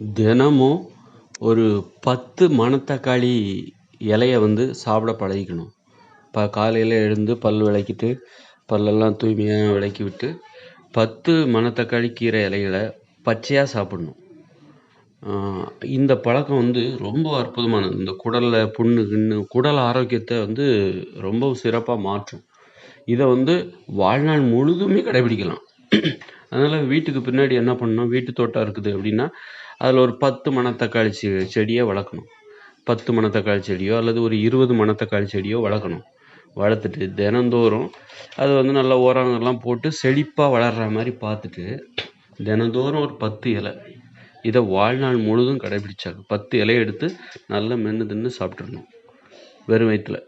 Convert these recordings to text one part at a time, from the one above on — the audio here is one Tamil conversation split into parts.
தினமும் ஒரு பத்து மணத்தக்காளி இலைய வந்து சாப்பிட பழகிக்கணும். இப்போ காலையில் எழுந்து பல் விளக்கிட்டு பல்லெல்லாம் தூய்மையாக விளக்கி விட்டு பத்து மணத்தக்காளி கீரை இலைகளை பச்சையாக சாப்பிடணும். இந்த பழக்கம் வந்து ரொம்ப அற்புதமானது. இந்த குடலில் புண்ணு கிண்ணு குடல் ஆரோக்கியத்தை வந்து ரொம்ப சிறப்பாக மாற்றும். இதை வந்து வாழ்நாள் முழுதுமே கடைபிடிக்கலாம். அதனால் வீட்டுக்கு பின்னாடி என்ன பண்ணணும்? வீட்டு தோட்டம் இருக்குது அப்படின்னா அதில் ஒரு பத்து மணத்தக்காளி செ செடியை வளர்க்கணும். பத்து மணத்தக்காளி செடியோ அல்லது ஒரு இருபது மணத்தக்காளி செடியோ வளர்க்கணும். வளர்த்துட்டு தினந்தோறும் அது வந்து நல்லா உரங்கள்லாம் போட்டு செழிப்பாக வளர்கிற மாதிரி பார்த்துட்டு தினந்தோறும் ஒரு பத்து இலை. இதை வாழ்நாள் முழுதும் கடைபிடிச்சாங்க. பத்து இலையை எடுத்து நல்லா மென்று தின்னு சாப்பிட்றணும் வெறும் வயிற்றில்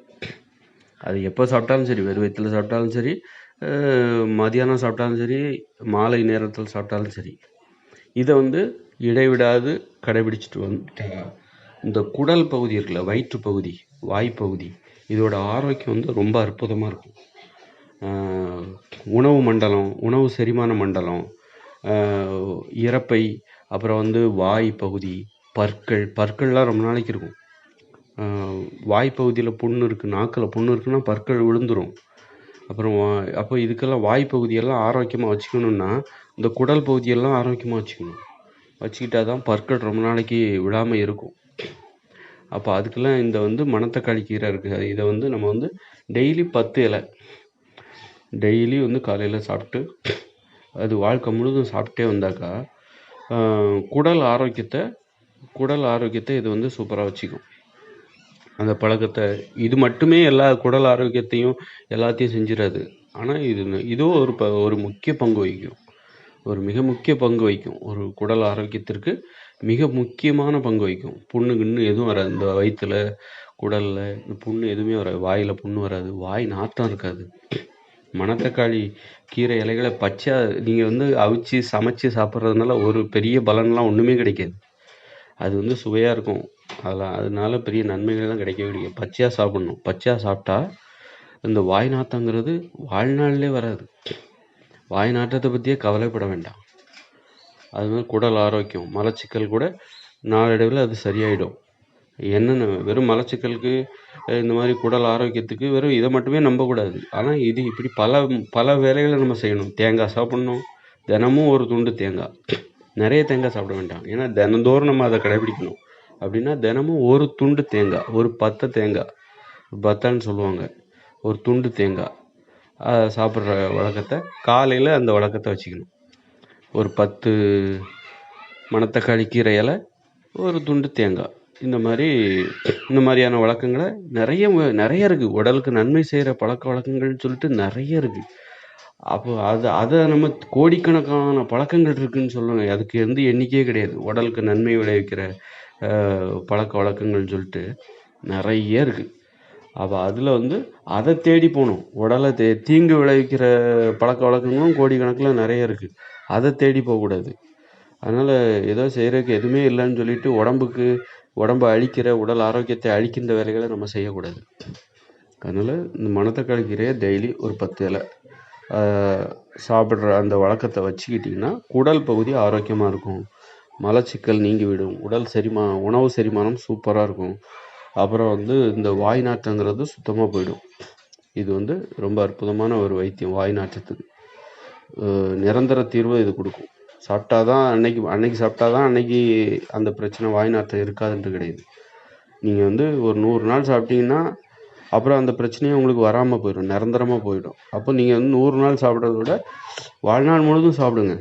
அது எப்போ சாப்பிட்டாலும் சரி வெறும் வயிற்றில் சாப்பிட்டாலும் சரி மதியானம் சாப்பிட்டாலும் சரி மாலை நேரத்தில் சாப்பிட்டாலும் சரி இதை வந்து இடைவிடாது கடைபிடிச்சிட்டு வந்துட்டா. இந்த குடல் பகுதி இருக்குல்ல வயிற்று பகுதி வாய்ப்பகுதி இதோட ஆரோக்கியம் வந்து ரொம்ப அற்புதமாக இருக்கும். உணவு மண்டலம் உணவு செரிமான மண்டலம் இறப்பை அப்புறம் வந்து வாய் பகுதி பற்கள் பற்கள்லாம் ரொம்ப நாளைக்கு இருக்கும். வாய்ப்பகுதியில் புண்ணு இருக்குது நாக்கில் புண்ணு இருக்குன்னா பற்கள் விழுந்துடும் அப்புறம் அப்போ இதுக்கெல்லாம் வாய் பகுதியெல்லாம் ஆரோக்கியமாக வச்சுக்கணுன்னா இந்த குடல் பகுதியெல்லாம் ஆரோக்கியமாக வச்சுக்கணும். வச்சுக்கிட்டா தான் பற்கள் ரொம்ப நாளைக்கு விழாமல் இருக்கும். அப்போ அதுக்கெல்லாம் இந்த வந்து மணத்தக்காளி கீரை இருக்குது இதை வந்து நம்ம வந்து டெய்லி பத்து இலை. டெய்லி வந்து காலையில் சாப்பிட்டு அது வாழ்க்கை முழுதும் சாப்பிட்டே வந்தாக்கா குடல் ஆரோக்கியத்தை குடல் ஆரோக்கியத்தை இது வந்து சூப்பராக வச்சுக்கும். அந்த பழக்கத்தை. இது மட்டுமே எல்லா குடல் ஆரோக்கியத்தையும் எல்லாத்தையும் செஞ்சிடாது. ஆனால் இது இதுவும் ஒரு ப ஒரு முக்கிய பங்கு வகிக்கும். ஒரு மிக முக்கிய பங்கு வகிக்கும். ஒரு குடல் ஆரோக்கியத்திற்கு மிக முக்கியமான பங்கு வகிக்கும். புண்ணு கிண்ணு எதுவும் வராது. இந்த வயிற்றில் குடலில் இந்த புண்ணு எதுவுமே வராது. வாயில் புண்ணு வராது. வாய் நாற்றம் இருக்காது. மணத்தக்காளி கீரை இலைகளை பச்சையாக நீங்கள் வந்து அவிச்சு சமைச்சு சாப்பிட்றதுனால ஒரு பெரிய பலன்லாம் ஒன்றுமே கிடைக்காது. அது வந்து சுவையாக இருக்கும். அதில் அதனால பெரிய நன்மைகள்லாம் கிடைக்கவே கிடைக்கும் பச்சையாக சாப்பிட்ணும். பச்சையாக சாப்பிட்டா இந்த வாய் நாற்றங்கிறது வாழ்நாள்லே வராது. வாய் நாற்றத்தை பற்றியே கவலைப்பட வேண்டாம். அது மாதிரி குடல் ஆரோக்கியம். மலச்சிக்கல் கூட நாளடைவில் அது சரியாயிடும். என்னென்ன வெறும் மலச்சிக்கலுக்கு இந்த மாதிரி குடல் ஆரோக்கியத்துக்கு வெறும் இதை மட்டுமே நம்பக்கூடாது. ஆனால் இது இப்படி பல பல வேலைகளை நம்ம செய்யணும். தேங்காய் சாப்பிட்ணும். தினமும் ஒரு துண்டு தேங்காய். நிறைய தேங்காய் சாப்பிட வேண்டாம். ஏன்னா தினந்தோறும் நம்ம அதை கடைபிடிக்கணும். அப்படின்னா தினமும் ஒரு துண்டு தேங்காய் ஒரு பத்தை தேங்காய் பத்தான்னு சொல்லுவாங்க. ஒரு துண்டு தேங்காய் சாப்பிட்ற வழக்கத்தை காலையில் அந்த வழக்கத்தை வச்சுக்கணும். ஒரு பத்து மணத்தக்காளி கீரை இலை ஒரு துண்டு தேங்காய். இந்த மாதிரி இந்த மாதிரியான வழக்கங்களை நிறைய நிறைய இருக்குது உடலுக்கு நன்மை செய்கிற பழக்க வழக்கங்கள்னு சொல்லிட்டு நிறைய இருக்குது அப்போ அது அதை நம்ம கோடிக்கணக்கான பழக்கங்கள் இருக்குதுன்னு சொல்லணும். அதுக்கு வந்து எண்ணிக்கையே கிடையாது. உடலுக்கு நன்மை விளைவிக்கிற பழக்க வழக்கங்கள்னு சொல்லிட்டு நிறைய இருக்குது அப்போ அதில் வந்து அதை தேடி போகணும். உடலை தே தீங்கு விளைவிக்கிற பழக்க வழக்கங்களும் கோடிக்கணக்கில் நிறைய இருக்குது அதை தேடி போகக்கூடாது அதனால் ஏதோ செய்கிறதுக்கு எதுவுமே இல்லைன்னு சொல்லிட்டு உடம்புக்கு உடம்பை அழிக்கிற உடல் ஆரோக்கியத்தை அழிக்கின்ற வேலைகளை நம்ம செய்யக்கூடாது. அதனால் இந்த மனத்தை கீரையை டெய்லி ஒரு பத்து இலை சாப்பிட்ற அந்த வழக்கத்தை வச்சுக்கிட்டிங்கன்னா குடல் பகுதி ஆரோக்கியமாக இருக்கும். மலச்சிக்கல் நீங்கிவிடும். உடல் செரிமான உணவு செரிமானம் சூப்பராக இருக்கும். அப்புறம் வந்து இந்த வாய் நாற்றங்கிறது சுத்தமாக போயிடும். இது வந்து ரொம்ப அற்புதமான ஒரு வைத்தியம் வாய் நாற்றத்துக்கு. நிரந்தர தீர்வு இது கொடுக்கும். சாப்பிட்டா தான் அன்னைக்கு அன்னைக்கு சாப்பிட்டா தான் அன்னைக்கு அந்த பிரச்சனை வாய் நாற்றம் இருக்காதுன்ட்டு கிடையாது. நீங்கள் வந்து ஒரு நூறு நாள் சாப்பிட்டீங்கன்னா அப்புறம் அந்த பிரச்சனையும் உங்களுக்கு வராமல் போயிடும் நிரந்தரமாக போயிடும். அப்போ நீங்கள் வந்து நூறு நாள் சாப்பிட்றத விட வாழ்நாள் முழுதும் சாப்பிடுங்க.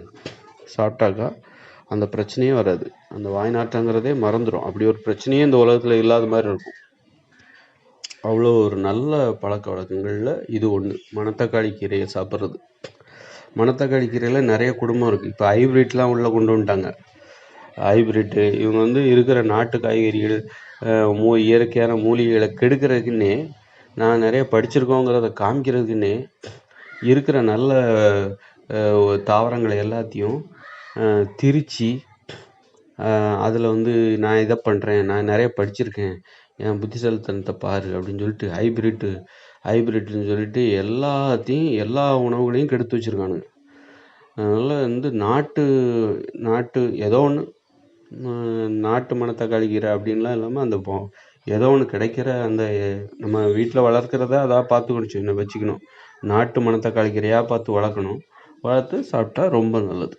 சாப்பிட்டாக்கா அந்த பிரச்சனையே வராது. அந்த வாய்நாட்டங்கிறதே மறந்துடும் அப்படி ஒரு பிரச்சனையே இந்த உலகத்தில் இல்லாத மாதிரி இருக்கும். அவ்வளோ ஒரு நல்ல பழக்க வழக்கங்களில் இது ஒன்று மணத்தக்காளி கீரையை சாப்பிட்றது. மணத்தக்காளி கீரையில் நிறைய குடும்பம் இருக்குது இப்போ ஹைப்ரிட்லாம் உள்ளே கொண்டு வந்துட்டாங்க. ஹைப்ரிட்டு இவங்க வந்து இருக்கிற நாட்டு காய்கறிகள் மூ இயற்கையான மூலிகைகளை கெடுக்கிறதுக்குன்னே நான் நிறைய படிச்சிருக்கோங்கிறத காமிக்கிறதுக்குன்னே இருக்கிற நல்ல தாவரங்களை எல்லாத்தையும் திரித்து அதில் வந்து நான் இதை பண்ணுறேன் நான் நிறைய படிச்சிருக்கேன் என் புத்திசாலித்தனத்தை பாரு அப்படின்னு சொல்லிட்டு ஹைப்ரிட்டு ஹைப்ரிட்டுன்னு சொல்லிட்டு எல்லாத்தையும் எல்லா உணவுகளையும் கெடுத்து வச்சுருக்கானுங்க. அதனால் வந்து நாட்டு நாட்டு ஏதோ ஒன்று நாட்டு மணத்தக்காளி கீரை அப்படின்லாம் இல்லாமல் அந்த போ ஏதோ ஒன்று கிடைக்கிற அந்த நம்ம வீட்டில் வளர்க்கிறத அதாக பார்த்து குடிச்சு வச்சுக்கணும். நாட்டு மணத்தக்காளி கீரையாக பார்த்து வளர்க்கணும். வளர்த்து சாப்பிட்டா ரொம்ப நல்லது.